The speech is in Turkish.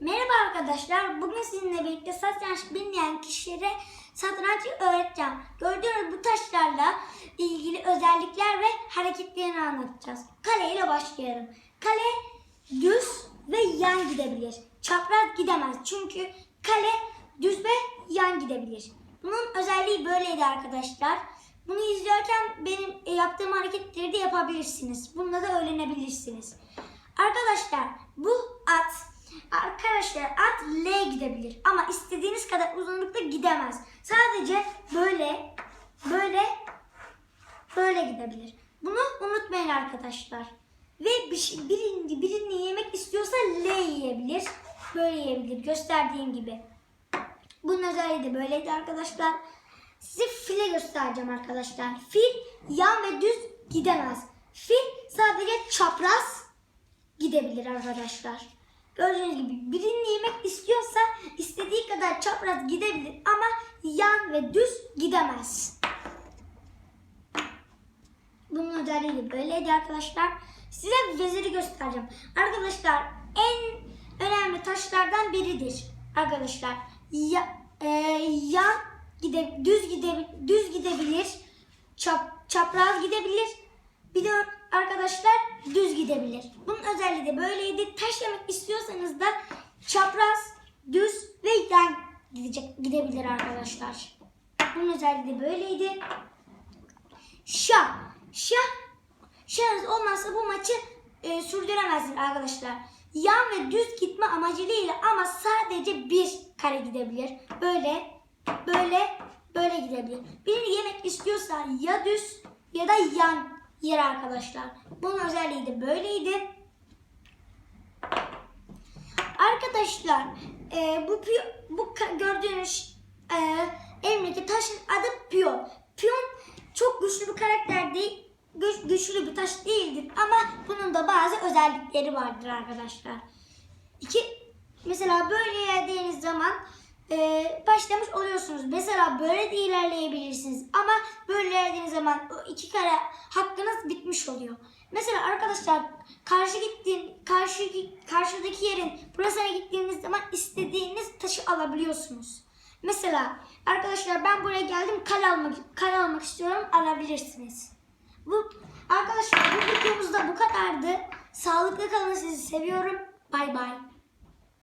Merhaba arkadaşlar. Bugün sizinle birlikte satranç bilmeyen kişilere satrancı öğreteceğim. Gördüğünüz bu taşlarla ilgili özellikler ve hareketlerini anlatacağız. Kale ile başlayalım. Kale düz ve yan gidebilir. Çapraz gidemez. Çünkü kale düz ve yan gidebilir. Bunun özelliği böyleydi arkadaşlar. Bunu izlerken benim e, yaptığım hareketleri de yapabilirsiniz. Bununla da öğrenebilirsiniz. Arkadaşlar bu at L gidebilir ama istediğiniz kadar uzunlukta gidemez. Sadece böyle böyle böyle gidebilir. Bunu unutmayın arkadaşlar. Ve bir şey, birini, birini yemek istiyorsa L yiyebilir. Böyle yiyebilir gösterdiğim gibi. Bunun özelliği de böyleydi arkadaşlar. Size file göstereceğim arkadaşlar. Fil yan ve düz gidemez. Fil sadece çapraz gidebilir arkadaşlar. Gördüğünüz gibi birini yemek kadar çapraz gidebilir ama yan ve düz gidemez. Bunun özelliği böyleydi arkadaşlar. Size veziri göstereceğim. Arkadaşlar en önemli taşlardan biridir. Arkadaşlar ya, e, yan gide, düz gide, düz gidebilir, çap, çapraz gidebilir. Bir de arkadaşlar düz gidebilir. Bunun özelliği de böyleydi. Taş yemek istiyorsanız da çapraz, düz ve yan gidecek, gidebilir arkadaşlar. Bunun özelliği de böyleydi. Şah. Şah. Şahınız olmazsa bu maçı e, sürdüremezsiniz arkadaşlar. Yan ve düz gitme amacıyla ama sadece bir kare gidebilir. Böyle, böyle, böyle gidebilir. Birini yemek istiyorsa ya düz ya da yan yer arkadaşlar. Bunun özelliği de böyleydi. Arkadaşlar e, bu piyo, bu gördüğünüz e, elimdeki taşın adı piyon. Piyon çok güçlü bir karakter değil, güç- güçlü bir taş değildir ama bunun da bazı özellikleri vardır arkadaşlar. İki, mesela böyle geldiğiniz zaman e, başlamış oluyorsunuz. Mesela böyle de ilerleyebilirsiniz ama böyle ilerlediğiniz zaman o iki kare hakkınız bitmiş oluyor. Mesela arkadaşlar karşı gittiğin karşı karşıdaki yerin burasına gittiğiniz zaman istediğiniz taşı alabiliyorsunuz. Mesela arkadaşlar ben buraya geldim kale almak kale almak istiyorum alabilirsiniz. Bu arkadaşlar bu videomuzda bu kadardı. Sağlıklı kalın sizi seviyorum. Bay bay.